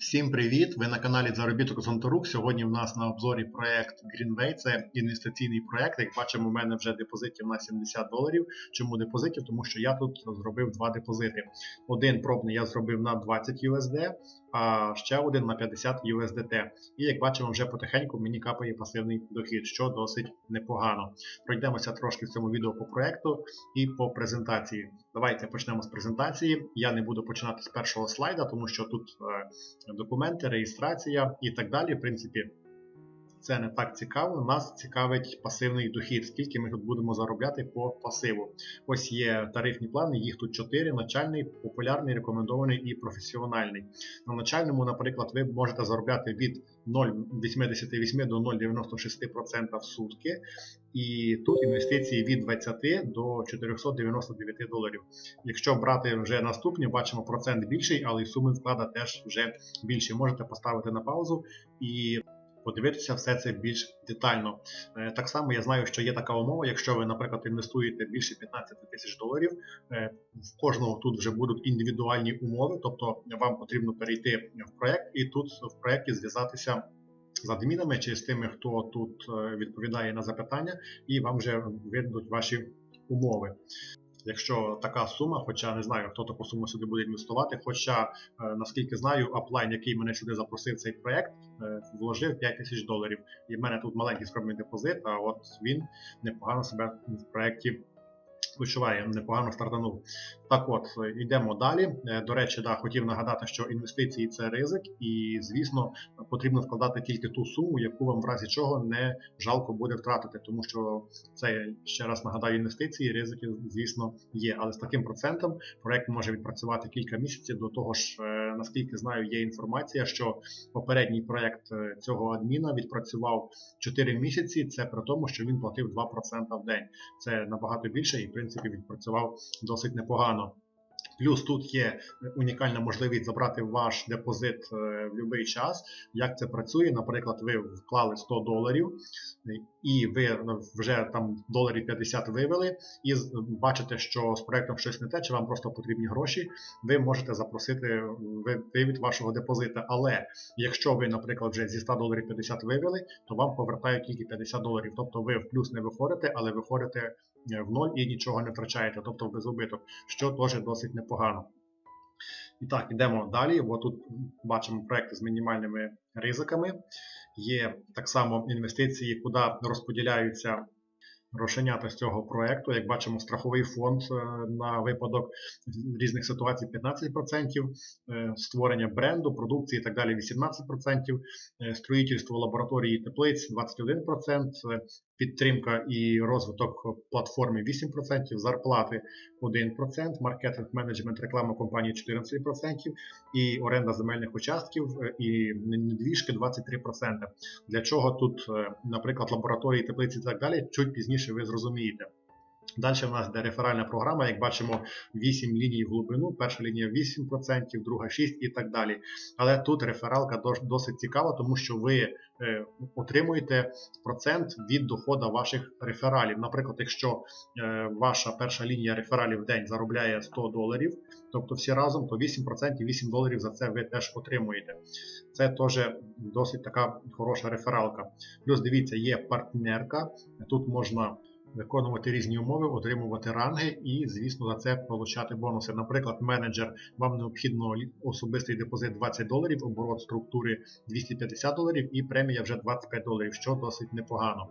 Всім привіт! Ви на каналі Заробіток Зонторук. Сьогодні в нас на обзорі проект Greenway. Це інвестиційний проект. Як бачимо, у мене вже депозитів на 70 доларів. Чому депозитів? Тому що я тут зробив два депозити. Один пробний я зробив на 20 USD, а ще один на 50 USDT. І як бачимо, вже потихеньку мені капає пасивний дохід, що досить непогано. Пройдемося трошки в цьому відео по проекту і по презентації. Давайте почнемо з презентації. Я не буду починати з першого слайда, тому що тут. е, документи, реєстрація і так далі. В принципі, це не так цікаво. Нас цікавить пасивний дохід, скільки ми тут будемо заробляти по пасиву. Ось є тарифні плани, їх тут 4: начальний, популярний, рекомендований і професіональний. На начальному, наприклад, ви можете заробляти від 0,88 до 0,96% в сутки. І тут інвестиції від 20 до 499 доларів. Якщо брати вже наступні, бачимо процент більший, але і суми вклада теж вже більші. Можете поставити на паузу і подивитися все це більш детально. Е, Так само я знаю, що є така умова, якщо ви, наприклад, інвестуєте більше 15 тисяч доларів, е, в кожного тут вже будуть індивідуальні умови, тобто вам потрібно перейти в проект і тут в проєкті зв'язатися. З адмінами чи з тими, хто тут е, відповідає на запитання, і вам вже видадуть ваші умови. Якщо така сума, хоча не знаю, хто таку суму сюди буде інвестувати. Хоча, е, наскільки знаю, аплайн, який мене сюди запросив цей проект, е, вложив 5 тисяч доларів. І в мене тут маленький скромний депозит, а от він непогано себе в проєкті почуває, непогано стартанув. Так от, йдемо далі. Е, До речі, да, хотів нагадати, що інвестиції це ризик, і, звісно, потрібно вкладати тільки ту суму, яку вам в разі чого не жалко буде втратити, тому що це ще раз нагадаю, інвестиції, ризики, звісно, є. Але з таким процентом проект може відпрацювати кілька місяців. До того ж, е, наскільки знаю, є інформація, що попередній проект е, цього адміна відпрацював 4 місяці. Це при тому, що він платив 2% в день. Це набагато більше і в принципі відпрацював досить непогано. Плюс тут є унікальна можливість забрати ваш депозит е, в будь-який час. Як це працює? Наприклад, ви вклали 100 доларів, і ви вже там доларів 50 вивели, і бачите, що з проектом щось не те, чи вам просто потрібні гроші, ви можете запросити ви- вивід вашого депозита. Але якщо ви, наприклад, вже зі 100 доларів 50 вивели, то вам повертають тільки 50 доларів. Тобто ви в плюс не виходите, але виходите е, в ноль і нічого не втрачаєте, тобто в безубиток, що теж досить непогано. І так, йдемо далі, бо тут бачимо проекти з мінімальними ризиками. Є так само інвестиції, куди розподіляються грошенята з цього проекту. Як бачимо, страховий фонд е, на випадок різних ситуацій 15%, е, створення бренду, продукції і так далі 18%, е, строїтельство лабораторії і теплиць 21%, е, підтримка і розвиток платформи 8%, зарплати 1%, маркетинг, менеджмент, реклама компанії 14% і оренда земельних участків і недвіжки 23%. Для чого тут, наприклад, лабораторії, теплиці і так далі, чуть пізніше ви зрозумієте. Далі в нас йде реферальна програма, як бачимо, 8 ліній в глибину, перша лінія 8%, друга 6% і так далі. Але тут рефералка досить цікава, тому що ви е, отримуєте процент від доходу ваших рефералів. Наприклад, якщо е, ваша перша лінія рефералів в день заробляє 100 доларів, тобто всі разом, то 8% 8 доларів за це ви теж отримуєте. Це теж досить така хороша рефералка. Плюс дивіться, є партнерка, тут можна виконувати різні умови, отримувати ранги і, звісно, за це отримати бонуси. Наприклад, менеджер, вам необхідно особистий депозит 20 доларів, оборот структури 250 доларів і премія вже 25 доларів, що досить непогано.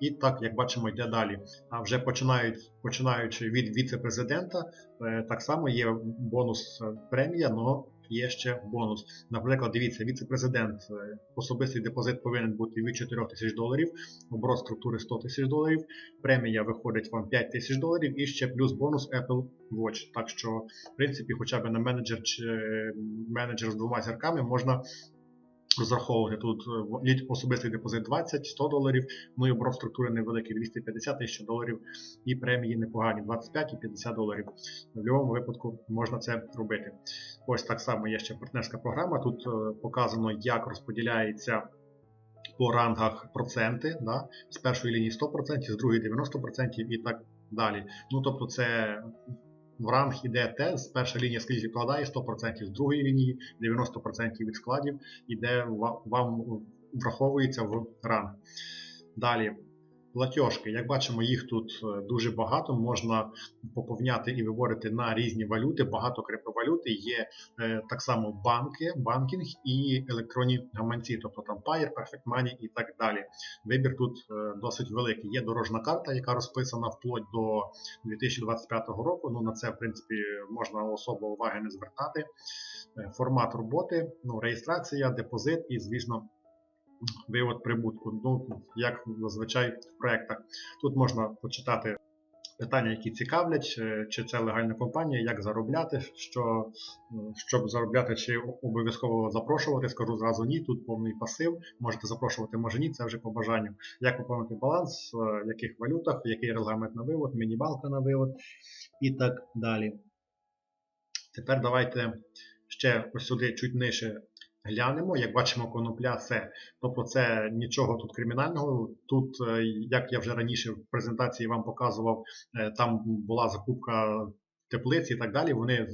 І так, як бачимо, йде далі. А вже починають, починаючи від віце-президента, е, так само є бонус е, премія, але є ще бонус. Наприклад, дивіться, віце-президент, е, особистий депозит повинен бути від 4 тисяч доларів, оборот структури 100 тисяч доларів, премія виходить вам 5 тисяч доларів і ще плюс бонус Apple Watch. Так що, в принципі, хоча б на менеджер чи е, менеджер з двома зірками можна розраховувати. Тут е, особистий депозит 20, 100 доларів, ну і оборот структури невеликий 250 тисяч доларів і премії непогані 25 і 50 доларів. В будь-якому випадку можна це робити. Ось так само є ще партнерська програма. Тут е, показано, як розподіляється по рангах проценти. Да? З першої лінії 100%, з другої 90% і так далі. Ну тобто це в ранг іде те, з першої лінії скрізь вкладає 100%, з другої лінії 90% від складів іде вам враховується в ранг. Далі. Платіжки, як бачимо, їх тут е, дуже багато. Можна поповняти і виводити на різні валюти. Багато криптовалюти є е, так само банки, банкінг і електронні гаманці, тобто там Payer, Perfect Money і так далі. Вибір тут е, досить великий. Є дорожна карта, яка розписана вплоть до 2025 року. Ну на це, в принципі, можна особо уваги не звертати. Формат роботи, ну, реєстрація, депозит і, звісно, вивод прибутку. Ну, як зазвичай в проєктах. Тут можна почитати питання, які цікавлять, е, чи це легальна компанія, як заробляти, що, е, щоб заробляти, чи обов'язково запрошувати. Скажу зразу ні. Тут повний пасив. Можете запрошувати, може ні, це вже по бажанню. Як поповнити баланс, е, в яких валютах, який регламент на вивод, мінімалка на вивод і так далі. Тепер давайте ще ось сюди чуть нижче глянемо. Як бачимо, конопля це. Тобто це нічого тут кримінального. Тут, е, як я вже раніше в презентації вам показував, е, там була закупка теплиць і так далі. Вони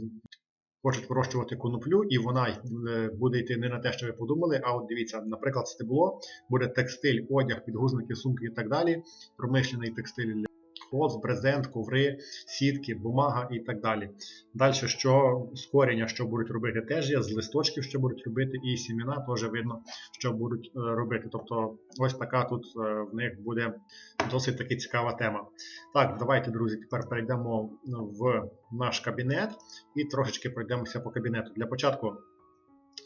хочуть вирощувати коноплю, і вона е, буде йти не на те, що ви подумали. А от дивіться, наприклад, стебло, буде текстиль, одяг, підгузники, сумки і так далі. Промишлений текстиль холст, брезент, коври, сітки, бумага і так далі. Далі, що з коріння, що будуть робити, теж є, з листочків, що будуть робити, і сіміна теж видно, що будуть е, робити. Тобто, ось така тут е, в них буде досить таки цікава тема. Так, давайте, друзі, тепер перейдемо в наш кабінет і трошечки пройдемося по кабінету. Для початку.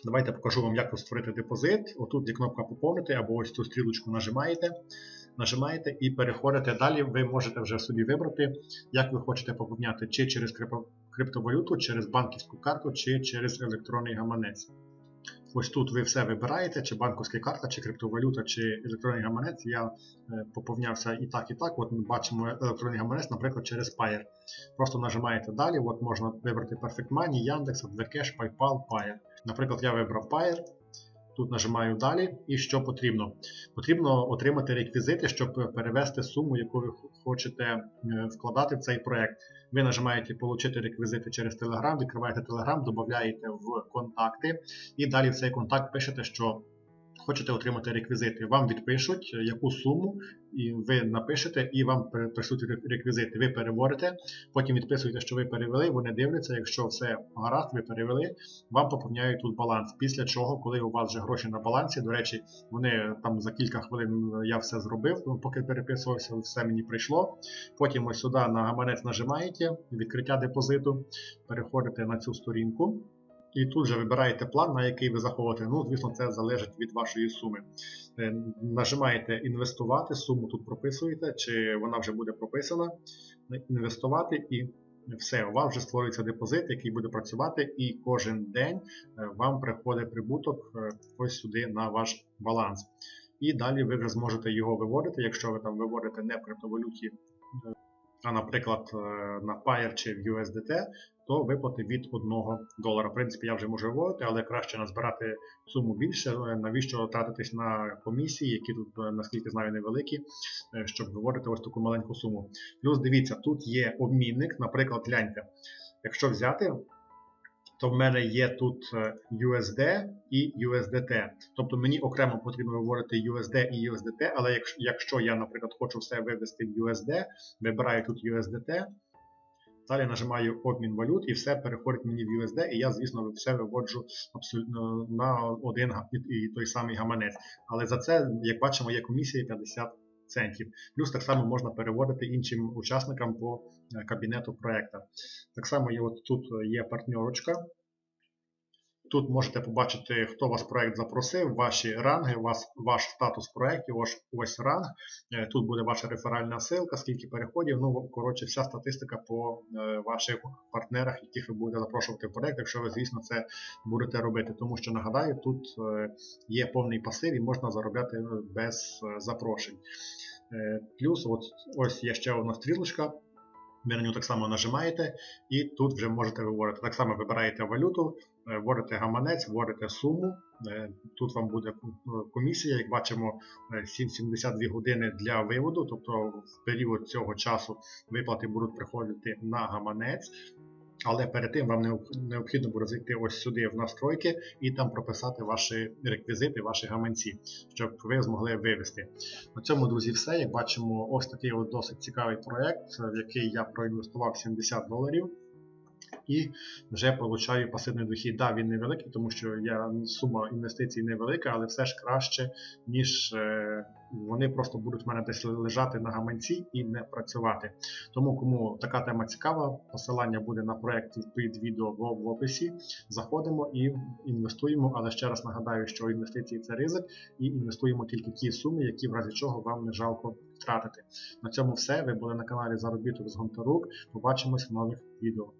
Давайте покажу вам, як створити депозит. Отут є кнопка поповнити, або ось цю стрілочку нажимаєте нажимаєте і переходите. Далі ви можете вже собі вибрати, як ви хочете поповняти, чи через криптовалюту, через банківську карту, чи через електронний гаманець. Ось тут ви все вибираєте, чи банківська карта, чи криптовалюта, чи електронний гаманець. Я е, поповнявся і так, і так. От ми бачимо електронний гаманець, наприклад, через Payer. Просто нажимаєте далі, от можна вибрати Perfect Money, Яндекс, Advercash, PayPal, Payer. Наприклад, я вибрав Payer. Тут нажимаю далі. І що потрібно? Потрібно отримати реквізити, щоб перевести суму, яку ви хочете е, вкладати в цей проект. Ви нажимаєте Получити реквізити через Telegram, відкриваєте Telegram, додаєте в контакти, і далі в цей контакт пишете, що хочете отримати реквізити. Вам відпишуть е, яку суму, і ви напишете, і вам ре- реквізити. Ви переводите, потім відписуєте, що ви перевели, вони дивляться, якщо все гаразд, ви перевели, вам поповняють тут баланс. Після чого, коли у вас вже гроші на балансі, до речі, вони там за кілька хвилин е, я все зробив, ну, поки переписувався, все мені прийшло. Потім ось сюди на гаманець нажимаєте, відкриття депозиту, переходите на цю сторінку. І тут же вибираєте план, на який ви заходите. Ну, звісно, це залежить від вашої суми. Е, Нажимаєте інвестувати, суму тут прописуєте, чи вона вже буде прописана. Інвестувати і все, у вас вже створюється депозит, який буде працювати, і кожен день е, вам приходить прибуток е, ось сюди на ваш баланс. І далі ви вже зможете його виводити, якщо ви там виводите не в криптовалюті, е, а, наприклад, е, на Pair чи в USDT, то виплати від 1 долара. В принципі, я вже можу виводити, але краще назбирати суму більше. Е, Навіщо тратитись на комісії, які тут, е, наскільки знаю, невеликі, щоб виводити ось таку маленьку суму. Плюс дивіться, тут є обмінник, наприклад, гляньте. Якщо взяти, то в мене є тут е, USD і USDT. Тобто мені окремо потрібно виводити USD і USDT, але якщо, я, наприклад, хочу все вивести в USD, вибираю тут USDT, далі нажимаю обмін валют і все переходить мені в USD, і я, звісно, все виводжу абсолютно на один і той самий гаманець. Але за це, як бачимо, є комісія 50 центів. Плюс так само можна переводити іншим учасникам по е, кабінету проекту. Так само є от тут є партнерочка. Тут можете побачити, хто вас проект запросив, ваші ранги, вас, ваш статус проєктів, ось, ось ранг. Е, Тут буде ваша реферальна ссылка, скільки переходів. Ну, коротше, вся статистика по е, ваших партнерах, яких ви будете запрошувати в проект, якщо ви, звісно, це будете робити. Тому що нагадаю, тут е, є повний пасив і можна заробляти е, без е, запрошень. Е, Плюс, от, ось є ще одна стрілочка. Ви на нього так само нажимаєте, і тут вже можете виводити. Так само вибираєте валюту, е, вводите гаманець, вводите суму. Е, Тут вам буде комісія, як бачимо, е, 7,72 години для виводу, тобто в період цього часу виплати будуть приходити на гаманець. Але перед тим вам необхідно буде зайти ось сюди в настройки і там прописати ваші реквізити, ваші гаманці, щоб ви змогли вивести. На цьому, друзі, все. Як бачимо, ось такий от досить цікавий проект, в який я проінвестував 70 доларів. І вже получаю пасивний дохід. Да, він невеликий, тому що я сума інвестицій невелика, але все ж краще, ніж е, вони просто будуть в мене десь лежати на гаманці і не працювати. Тому кому така тема цікава, посилання буде на проект під відео в описі. Заходимо і інвестуємо. Але ще раз нагадаю, що інвестиції це ризик, і інвестуємо тільки ті суми, які в разі чого вам не жалко втратити. На цьому все. Ви були на каналі Заробіток з Гонтарук. Побачимось в нових відео.